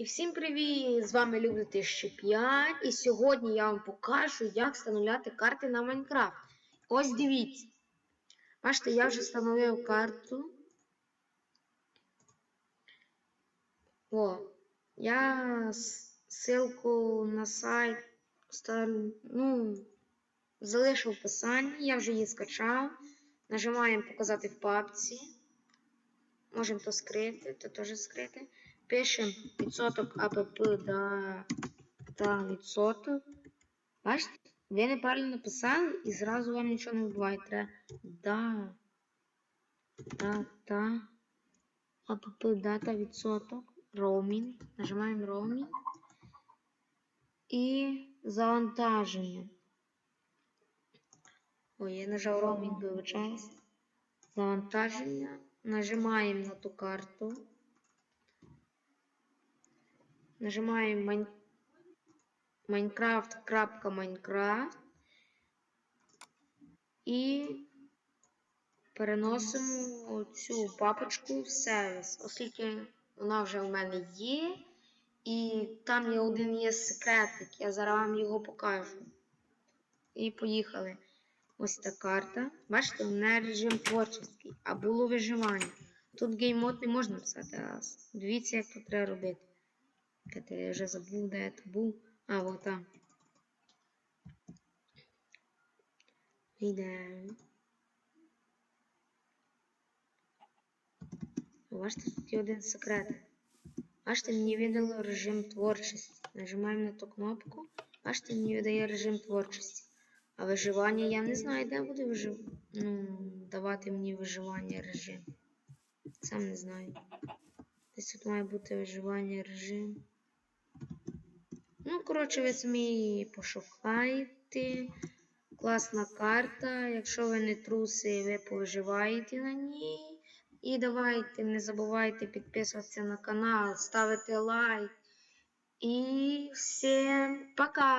І всім привіт! З вами Люблю 1005 і сьогодні я вам покажу, як встановляти карти на Майнкрафт. Ось дивіться. Бачите, я вже встановив карту. О, я ссылку на сайт ну, залишу в описанні, я вже її скачав. Нажимаємо показати в папці. Можемо то скрити, то теж скрити. Пишемо відсоток АПП да, та відсоток. Бачите, ви неправильно написали і зразу вам нічого не вбиває. Треба да, да, та, АПП дата відсоток. Роумінг. Нажимаємо роумінг. І завантаження. Ой, я нажав роумінг, вибачаюсь. Завантаження. Нажимаємо на ту карту. Нажимаємо Майн... Minecraft.minecraft і переносимо цю папочку в сервіс, оскільки вона вже в мене є. І там є один є секретик, я зараз вам його покажу. І поїхали. Ось та карта. Бачите, у мене режим творчий, а було виживання. Тут геймод не можна писати, а дивіться, як тут треба робити. Чекайте, я забув, де я тут був. А, вот там. Йдемо. Бачите, тут є один секрет. Бачите, мені видало режим творчості. Нажимаємо на ту кнопку. Бачите, мені видає режим творчості. А виживання я не знаю, де буде вижив... ну, давати мені виживання режим. Сам не знаю. Десь тут має бути виживання режим. Ну, коротше, ви самі пошукаєте. Класна карта. Якщо ви не труси, ви повиживаєте на ній. І давайте не забувайте підписуватися на канал, ставити лайк. І всім пока!